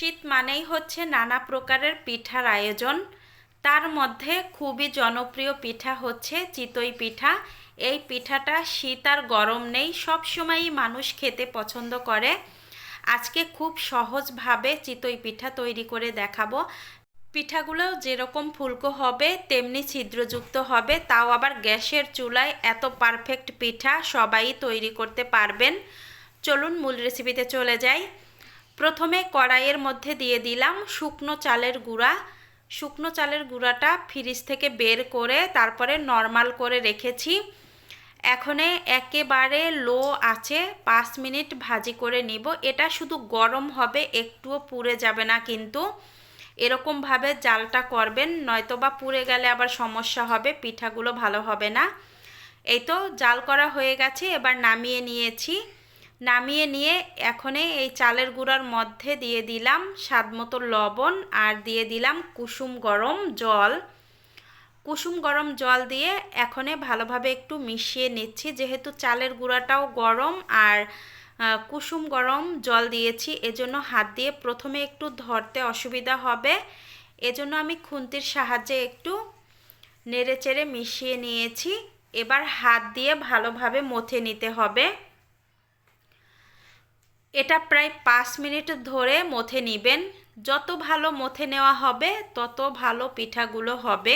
শীত মানেই হচ্ছে নানা প্রকারের পিঠার আয়োজন। তার মধ্যে খুবই জনপ্রিয় পিঠা হচ্ছে চিতই পিঠা। এই পিঠাটা শীত আর গরম নেই, সব সময়ই মানুষ খেতে পছন্দ করে। আজকে খুব সহজভাবে চিতই পিঠা তৈরি করে দেখাবো। পিঠাগুলো যেরকম ফুলকো হবে, তেমনি ছিদ্রযুক্ত হবে, তাও আবার গ্যাসের চুলায় এত পারফেক্ট পিঠা সবাই তৈরি করতে পারবেন। চলুন মূল রেসিপিতে চলে যাই। প্রথমে কড়াইয়ের মধ্যে দিয়ে দিলাম শুকনো চালের গুঁড়া। শুকনো চালের গুঁড়াটা ফ্রিজ থেকে বের করে তারপরে নর্মাল করে রেখেছি। এখনে একেবারে লো আছে, পাঁচ মিনিট ভাজি করে নিব। এটা শুধু গরম হবে, একটুও পুড়ে যাবে না কিন্তু। এরকমভাবে জালটা করবেন নয়তো বা পুড়ে গেলে আবার সমস্যা হবে, পিঠাগুলো ভালো হবে না। এই তো জাল করা হয়ে গেছে, এবার নামিয়ে নিয়েছি। নামিয়ে নিয়ে এখনে এই চালের গুঁড়ার মধ্যে দিয়ে দিলাম স্বাদ মতো লবণ আর দিয়ে দিলাম কুসুম গরম জল। কুসুম গরম জল দিয়ে এখনে ভালোভাবে একটু মিশিয়ে নিচ্ছি। যেহেতু চালের গুঁড়াটাও গরম আর কুসুম গরম জল দিয়েছি, এজন্য হাত দিয়ে প্রথমে একটু ধরতে অসুবিধা হবে। এজন্য আমি খুন্তির সাহায্যে একটু নেড়ে চেড়ে মিশিয়ে নিয়েছি। এবার হাত দিয়ে ভালোভাবে মথে নিতে হবে। এটা প্রায় পাঁচ মিনিট ধরে মথে নিবেন। যত ভালো মথে নেওয়া হবে, তত ভালো পিঠাগুলো হবে।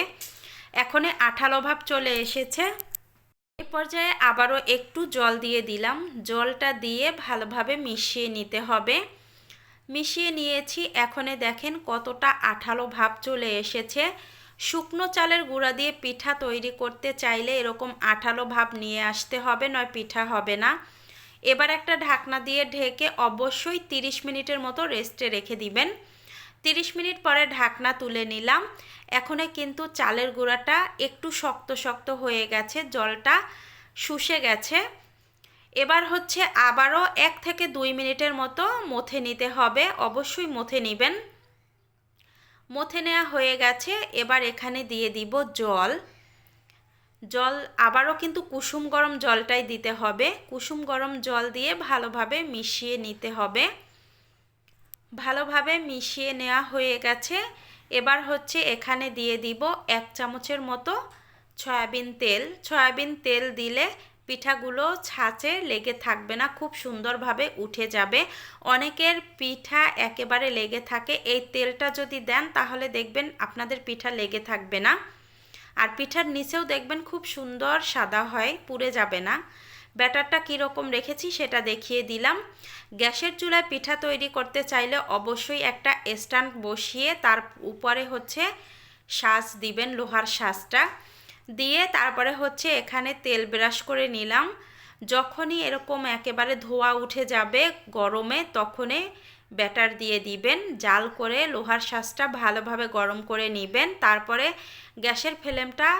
এখনে আঠালো ভাব চলে এসেছে। এ পর্যায়ে আবারও একটু জল দিয়ে দিলাম। জলটা দিয়ে ভালোভাবে মিশিয়ে নিতে হবে। মিশিয়ে নিয়েছি। এখনে দেখেন কতটা আঠালো ভাব চলে এসেছে। শুকনো চালের গুঁড়া দিয়ে পিঠা তৈরি করতে চাইলে এরকম আঠালো ভাব নিয়ে আসতে হবে, নয় পিঠা হবে না। এবার একটা ঢাকনা দিয়ে ঢেকে অবশ্যই 30 মিনিটের মতো রেস্টে রেখে দিবেন। 30 মিনিট পরে ঢাকনা তুলে নিলাম। এখনে কিন্তু চালের গুঁড়াটা একটু শক্ত শক্ত হয়ে গেছে, জলটা শুষে গেছে। এবার হচ্ছে আবারও এক থেকে দুই মিনিটের মতো মথে নিতে হবে, অবশ্যই মথে নেবেন। মথে নেওয়া হয়ে গেছে, এবার এখানে দিয়ে দিব জল। জল আবারও কিন্তু কুসুম গরম জলটাই দিতে হবে। কুসুম গরম জল দিয়ে ভালোভাবে মিশিয়ে নিতে হবে। ভালোভাবে মিশিয়ে নেওয়া হয়ে গেছে। এবার হচ্ছে এখানে দিয়ে দিব এক চামচের মতো সয়াবিন তেল। সয়াবিন তেল দিলে পিঠাগুলো ছাঁচে লেগে থাকবে না, খুব সুন্দরভাবে উঠে যাবে। অনেকের পিঠা একেবারে লেগে থাকে। এই তেলটা যদি দেন তাহলে দেখবেন আপনাদের পিঠা লেগে থাকবে না। আর পিঠার নিচেও দেখবেন খুব সুন্দর সাদা হয়, পুড়ে যাবে না। ব্যাটারটা কীরকম রেখেছি সেটা দেখিয়ে দিলাম। গ্যাসের চুলায় পিঠা তৈরি করতে চাইলে অবশ্যই একটা স্ট্যান্ড বসিয়ে তার উপরে হচ্ছে শ্বাস দিবেন, লোহার শ্বাসটা দিয়ে তারপরে হচ্ছে এখানে তেল ব্রাশ করে নিলাম। যখনই এরকম একেবারে ধোয়া উঠে যাবে গরমে, তখনই ব্যাটার দিয়ে দিবেন, জাল করে লোহার শাঁসটা ভালোভাবে গরম করে নেবেন, তারপরে গ্যাসের ফ্লেমটা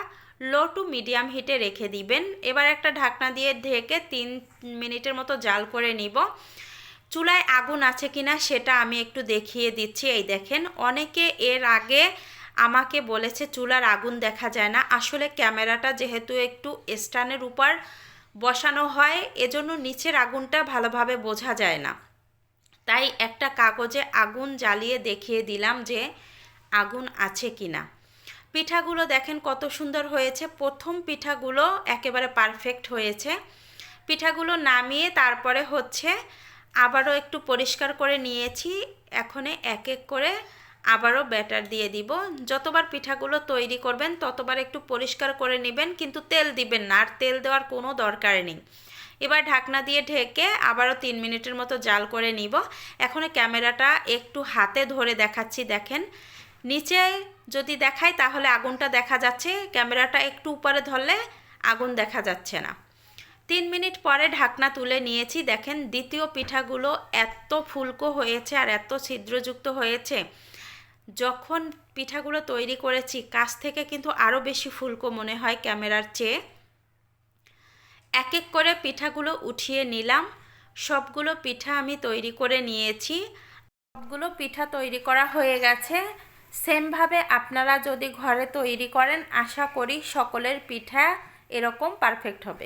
লো টু মিডিয়াম হিটে রেখে দিবেন। এবার একটা ঢাকনা দিয়ে ঢেকে তিন মিনিটের মতো জাল করে নিব। চুলায় আগুন আছে কিনা সেটা আমি একটু দেখিয়ে দিচ্ছি। এই দেখেন, অনেকে এর আগে আমাকে বলেছে চুলার আগুন দেখা যায় না। আসলে ক্যামেরাটা যেহেতু একটু স্ট্যান্ডের উপর বসানো হয়, এজন্য নিচের আগুনটা ভালোভাবে বোঝা যায় না। তাই একটা কাগজে আগুন জ্বালিয়ে দেখিয়ে দিলাম যে আগুন আছে কি না। পিঠাগুলো দেখেন কত সুন্দর হয়েছে। প্রথম পিঠাগুলো একেবারে পারফেক্ট হয়েছে। পিঠাগুলো নামিয়ে তারপরে হচ্ছে আবারও একটু পরিষ্কার করে নিয়েছি। এখনে এক এক করে আবারও ব্যাটার দিয়ে দিব। যতবার পিঠাগুলো তৈরি করবেন ততবার একটু পরিষ্কার করে নেবেন, কিন্তু তেল দিবেন না। আর তেল দেওয়ার কোনো দরকার নেই। এবার ঢাকনা দিয়ে ঢেকে আবারও তিন মিনিটের মতো জাল করে নিব। এখন ক্যামেরাটা একটু হাতে ধরে দেখাচ্ছি, দেখেন। নিচে যদি দেখাই তাহলে আগুনটা দেখা যাচ্ছে, ক্যামেরাটা একটু উপরে ধরলে আগুন দেখা যাচ্ছে না। তিন মিনিট পরে ঢাকনা তুলে নিয়েছি, দেখেন দ্বিতীয় পিঠাগুলো এত ফুলকো হয়েছে আর এত ছিদ্রযুক্ত হয়েছে। যখন পিঠাগুলো তৈরি করেছি, কাছ থেকে কিন্তু আরও বেশি ফুলকো মনে হয় ক্যামেরার চেয়ে। এক এক করে পিঠাগুলো উঠিয়ে নিলাম। সবগুলো পিঠা আমি তৈরি করে নিয়েছি। সবগুলো পিঠা তৈরি করা হয়ে গেছে। সেমভাবে আপনারা যদি ঘরে তৈরি করেন, আশা করি সকলের পিঠা এরকম পারফেক্ট হবে।